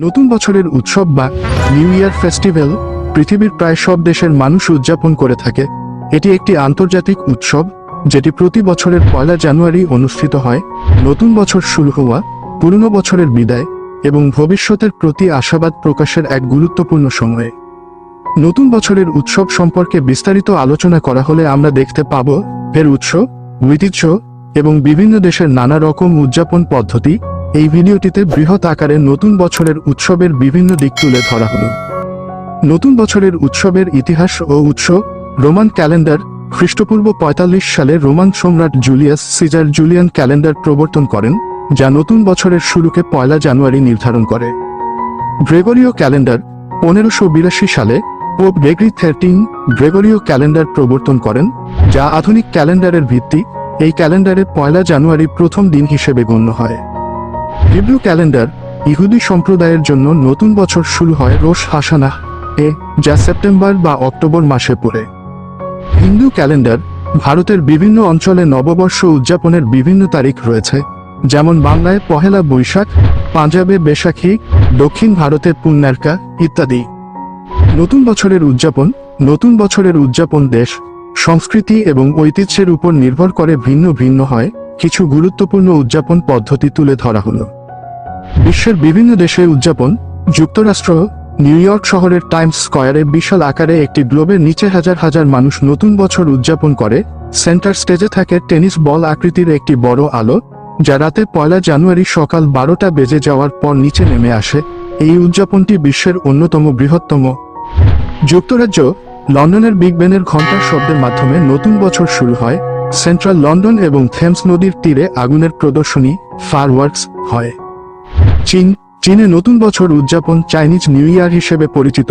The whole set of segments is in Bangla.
নতুন বছরের উৎসব বা নিউ ইয়ার ফেস্টিভ্যাল পৃথিবীর প্রায় সব দেশের মানুষ উদযাপন করে থাকে। এটি একটি আন্তর্জাতিক উৎসব, যেটি প্রতি বছরের পয়লা জানুয়ারি অনুষ্ঠিত হয়। নতুন বছর শুরু হওয়া, পুরনো বছরের বিদায় এবং ভবিষ্যতের প্রতি আশাবাদ প্রকাশের এক গুরুত্বপূর্ণ সময়ে। নতুন বছরের উৎসব সম্পর্কে বিস্তারিত আলোচনা করা হলে আমরা দেখতে পাব এর উৎস, ঐতিহ্য এবং বিভিন্ন দেশের নানা রকম উদযাপন পদ্ধতি এই ভিডিওটিতে বৃহৎ আকারে নতুন বছরের উৎসবের বিভিন্ন দিক তুলে ধরা হল। নতুন বছরের উৎসবের ইতিহাস ও উৎস, রোমান ক্যালেন্ডার, খ্রিস্টপূর্ব পঁয়তাল্লিশ সালে রোমান সম্রাট জুলিয়াস সিজার জুলিয়ান ক্যালেন্ডার প্রবর্তন করেন, যা নতুন বছরের শুরুকে পয়লা জানুয়ারি নির্ধারণ করে। গ্রেগরীয় ক্যালেন্ডার, পনেরোশো বিরাশি সালে পোপ গ্রেগরি থার্টিন গ্রেগরীয় ক্যালেন্ডার প্রবর্তন করেন, যা আধুনিক ক্যালেন্ডারের ভিত্তি, এই ক্যালেন্ডারে পয়লা জানুয়ারি প্রথম দিন হিসেবে গণ্য হয়। হিব্রু ক্যালেন্ডার ইহুদি সম্প্রদায়ের জন্য নতুন বছর শুরু হয় রোশ হাসানাহ এ, যা সেপ্টেম্বর বা অক্টোবর মাসে পড়ে। হিন্দু ক্যালেন্ডার ভারতের বিভিন্ন অঞ্চলে নববর্ষ উদযাপনের বিভিন্ন তারিখ রয়েছে, যেমন বাংলায় পহেলা বৈশাখ, পাঞ্জাবে বেশাখী, দক্ষিণ ভারতে পুণ্যার্কা ইত্যাদি। নতুন বছরের উদযাপন, নতুন বছরের উদযাপন দেশ, সংস্কৃতি এবং ঐতিহ্যের উপর নির্ভর করে ভিন্ন ভিন্ন হয়। কিছু গুরুত্বপূর্ণ উদযাপন পদ্ধতি তুলে ধরা হলো। বিশ্বের বিভিন্ন দেশে উদযাপন, যুক্তরাষ্ট্র, নিউ ইয়র্ক শহরের টাইমস স্কয়ারে বিশাল আকারে একটি গ্লোবের নিচে হাজার হাজার মানুষ নতুন বছর উদযাপন করে, সেন্টার স্টেজে থাকে টেনিস বল আকৃতির একটি বড় আলো, যা রাতে পয়লা জানুয়ারি সকাল বারোটা বেজে যাওয়ার পর নিচে নেমে আসে। এই উদযাপনটি বিশ্বের অন্যতম বৃহত্তম। যুক্তরাজ্য, লন্ডনের বিগ বেনের ঘণ্টার শব্দের মাধ্যমে নতুন বছর শুরু হয়। সেন্ট্রাল লন্ডন এবং থেমস নদীর তীরে আগুনের প্রদর্শনী ফায়ারওয়ার্কস হয়। চীন, চীনে নতুন বছর উদযাপন চাইনিজ নিউ ইয়ার হিসেবে পরিচিত।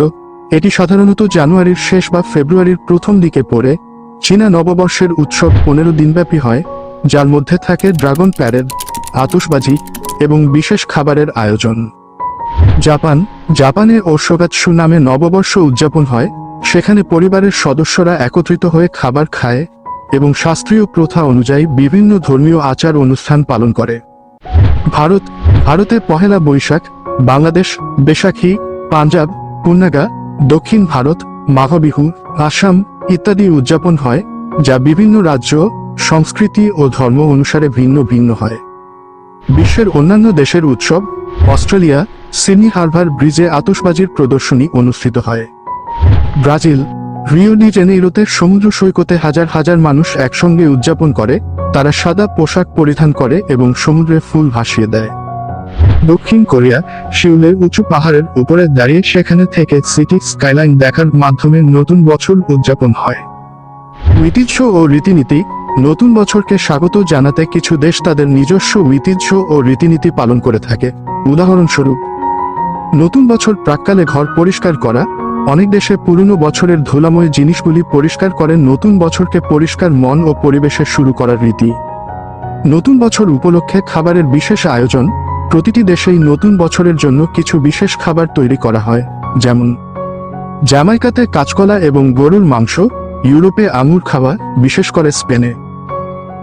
এটি সাধারণত জানুয়ারির শেষ বা ফেব্রুয়ারির প্রথম দিকে পড়ে। চীনা নববর্ষের উৎসব পনেরো দিনব্যাপী হয়, যার মধ্যে থাকে ড্রাগন প্যারেড, আতশবাজি এবং বিশেষ খাবারের আয়োজন। জাপান, জাপানে ওশোগাৎসু নামে নববর্ষ উদযাপন হয়, সেখানে পরিবারের সদস্যরা একত্রিত হয়ে খাবার খায় এবং শাস্ত্রীয় প্রথা অনুযায়ী বিভিন্ন ধর্মীয় আচার অনুষ্ঠান পালন করে। ভারত ভারতে পহেলা বৈশাখ, বাংলাদেশ, বেশাখী, পাঞ্জাব পুন্নাগা দক্ষিণ ভারত, মাঘবিহু, আসাম ইত্যাদি উদযাপন হয়, যা বিভিন্ন রাজ্য, সংস্কৃতি ও ধর্ম অনুসারে ভিন্ন ভিন্ন হয়। বিশ্বের অন্যান্য দেশের উৎসব, অস্ট্রেলিয়া, সিডনি হারভার ব্রিজে আতশবাজির প্রদর্শনী অনুষ্ঠিত হয়। ব্রাজিল রিও ডি জেনেইরোতে সমুদ্র সৈকতে হাজার হাজার মানুষ একসঙ্গে উদযাপন করে, তারা সাদা পোশাক পরিধান করে এবং সমুদ্রে ফুল ভাসিয়ে দেয়। দক্ষিণ কোরিয়া শিউলের উঁচু পাহাড়ের উপরে দাঁড়িয়ে সেখানে থেকে সিটি স্কাইলাইন দেখার মাধ্যমে নতুন বছর উদযাপন হয়। ঐতিহ্য ও রীতিনীতি, নতুন বছরকে স্বাগত জানাতে কিছু দেশ তাদের নিজস্ব ঐতিহ্য ও রীতিনীতি পালন করে থাকে। উদাহরণস্বরূপ, নতুন বছর প্রাককালে ঘর পরিষ্কার করা অনেক দেশে পুরনো বছরের ধুলাময় জিনিসগুলি পরিষ্কার করে নতুন বছরকে পরিষ্কার মন ও পরিবেশে শুরু করার রীতি। নতুন বছর উপলক্ষে খাবারের বিশেষ আয়োজন, প্রতিটি দেশেই নতুন বছরের জন্য কিছু বিশেষ খাবার তৈরি করা হয়, যেমন জ্যামাইকাতে কাঁচকলা এবং গরুর মাংস, ইউরোপে আঙুর খাওয়া, বিশেষ করে স্পেনে।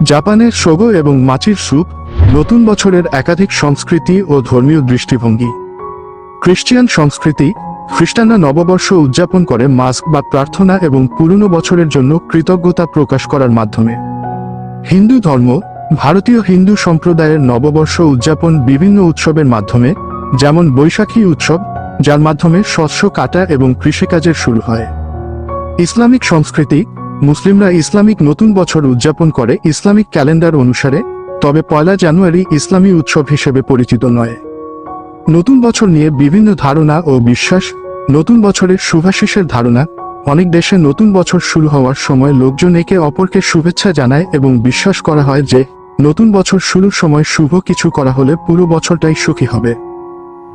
জাপানে সোগো এবং মাছির স্যুপ, নতুন বছরের একাধিক সংস্কৃতি ও ধর্মীয় দৃষ্টিভঙ্গি। খ্রিস্টিয়ান সংস্কৃতি খ্রিস্টানরা নববর্ষ উদযাপন করে মাস্ক বা প্রার্থনা এবং পুরনো বছরের জন্য কৃতজ্ঞতা প্রকাশ করার মাধ্যমে। হিন্দু ধর্ম, ভারতীয় হিন্দু সম্প্রদায়ের নববর্ষ উদযাপন বিভিন্ন উৎসবের মাধ্যমে, যেমন বৈশাখী উৎসব, যার মাধ্যমে শস্য কাটা এবং কৃষিকাজের শুরু হয়। ইসলামিক সংস্কৃতি, মুসলিমরা ইসলামিক নতুন বছর উদযাপন করে ইসলামিক ক্যালেন্ডার অনুসারে, তবে পয়লা জানুয়ারি ইসলামী উৎসব হিসেবে পরিচিত নয়। নতুন বছর নিয়ে বিভিন্ন ধারণা ও বিশ্বাস, নতুন বছরের শুভাশিসের ধারণা, অনেক দেশে নতুন বছর শুরু হওয়ার সময় লোকজন একে অপরকে শুভেচ্ছা জানায় এবং বিশ্বাস করা হয় যে, নতুন বছর শুরুর সময় শুভ কিছু করা হলে পুরো বছরটাই সুখী হবে।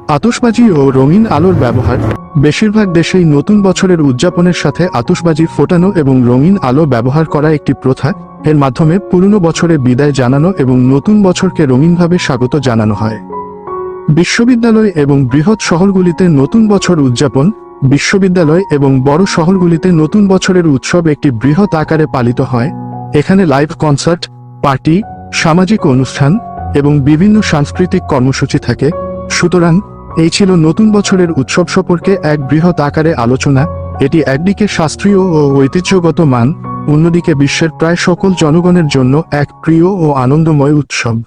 আতসবাজি ও রঙিন আলোর ব্যবহার, বেশিরভাগ দেশেই নতুন বছরের উদযাপনের সাথে আতসবাজি ফোটানো এবং রঙিন আলো ব্যবহার করা একটি প্রথা, এর মাধ্যমে পুরনো বছরে বিদায় জানানো এবং নতুন বছরকে রঙিনভাবে স্বাগত জানানো হয়। বিশ্ববিদ্যালয় এবং বৃহৎ শহরগুলিতে নতুন বছর উদযাপন, বিশ্ববিদ্যালয় এবং বড় শহরগুলিতে নতুন বছরের উৎসব একটি বৃহৎ আকারে পালিত হয়। এখানে লাইভ কনসার্ট, পার্টি, সামাজিক অনুষ্ঠান এবং বিভিন্ন সাংস্কৃতিক কর্মসূচি থাকে। সুতরাং, এই ছিল নতুন বছরের উৎসব সম্পর্কে এক বৃহৎ আকারে আলোচনা। এটি একদিকে শাস্ত্রীয় ও ঐতিহ্যগত মান, অন্যদিকে বিশ্বের প্রায় সকল জনগণের জন্য এক প্রিয় ও আনন্দময় উৎসব।